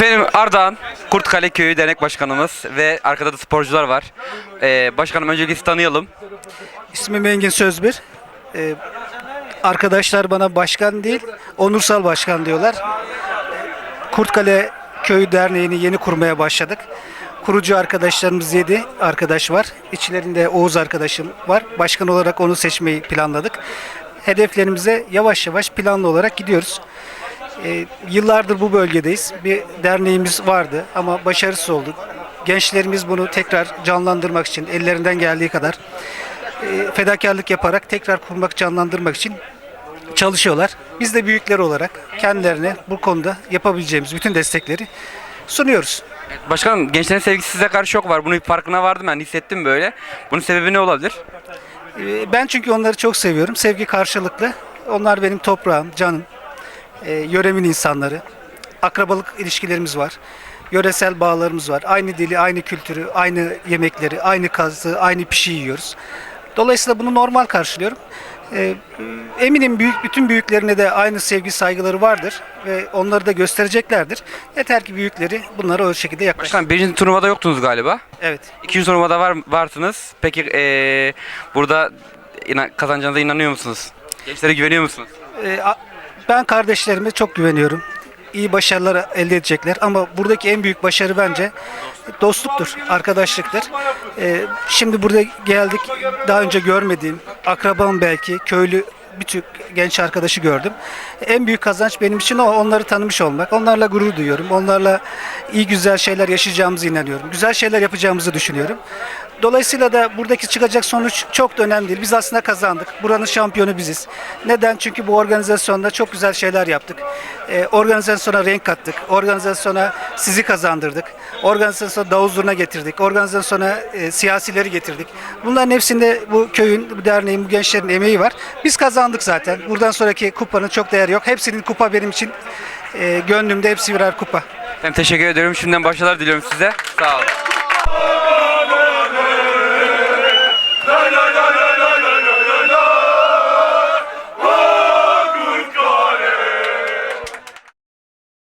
Efendim Ardahan Kurtkale Köyü Dernek Başkanımız ve arkada da sporcular var. Ee, başkanım öncelikle sizi tanıyalım. İsmim Engin Sözbir. Ee, arkadaşlar bana başkan değil, onursal başkan diyorlar. Kurtkale Köyü Derneği'ni yeni kurmaya başladık. Kurucu arkadaşlarımız 7 arkadaş var. İçlerinde Oğuz arkadaşım var. Başkan olarak onu seçmeyi planladık. Hedeflerimize yavaş yavaş planlı olarak gidiyoruz. Ee, yıllardır bu bölgedeyiz. Bir derneğimiz vardı ama başarısız olduk. Gençlerimiz bunu tekrar canlandırmak için ellerinden geldiği kadar e, fedakarlık yaparak tekrar kurmak, canlandırmak için çalışıyorlar. Biz de büyükler olarak kendilerine bu konuda yapabileceğimiz bütün destekleri sunuyoruz. Başkanım gençlerin sevgisi size karşı çok var. Bunun bir farkına vardım ben hissettim böyle. Bunun sebebi ne olabilir? E, Ben çünkü onları çok seviyorum. Sevgi karşılıklı. Onlar benim toprağım, canım. E, yöremin insanları. Akrabalık ilişkilerimiz var. Yöresel bağlarımız var. Aynı dili, aynı kültürü, aynı yemekleri, aynı kazı, aynı pişi yiyoruz. Dolayısıyla bunu normal karşılıyorum. E, eminim büyük bütün büyüklerine de aynı sevgi saygıları vardır ve onları da göstereceklerdir. Yeter ki büyükleri bunlara o şekilde yaklaşsın. Başkanım birinci turnuvada yoktunuz galiba. Evet. İkinci turnuvada var, varsınız. Peki ee, burada inan- kazanacağınıza inanıyor musunuz? Gençlere güveniyor musunuz? Ee, a- Ben kardeşlerime çok güveniyorum. İyi başarılar elde edecekler ama buradaki en büyük başarı bence dostluktur, arkadaşlıktır. Ee, Şimdi burada geldik, daha önce görmediğim, akrabam belki, köylü bir Türk genç arkadaşı gördüm. En büyük kazanç benim için o, onları tanımış olmak. Onlarla gurur duyuyorum. Onlarla iyi güzel şeyler yaşayacağımızı inanıyorum. Güzel şeyler yapacağımızı düşünüyorum. Dolayısıyla da buradaki çıkacak sonuç çok da önemli değil. Biz aslında kazandık. Buranın şampiyonu biziz. Neden? Çünkü bu organizasyonda çok güzel şeyler yaptık. Ee, organizasyona renk kattık. Organizasyona sizi kazandırdık. Organizasyona davul zurna getirdik. Organizasyona e, siyasileri getirdik. Bunların hepsinde bu köyün, bu derneğin, bu gençlerin emeği var. Biz kazandık zaten. Buradan sonraki kupanın çok değeri yok. Hepsinin kupa benim için e, gönlümde hepsi birer kupa. Efendim teşekkür ediyorum. Şimdiden başarılar diliyorum size. Sağ olun.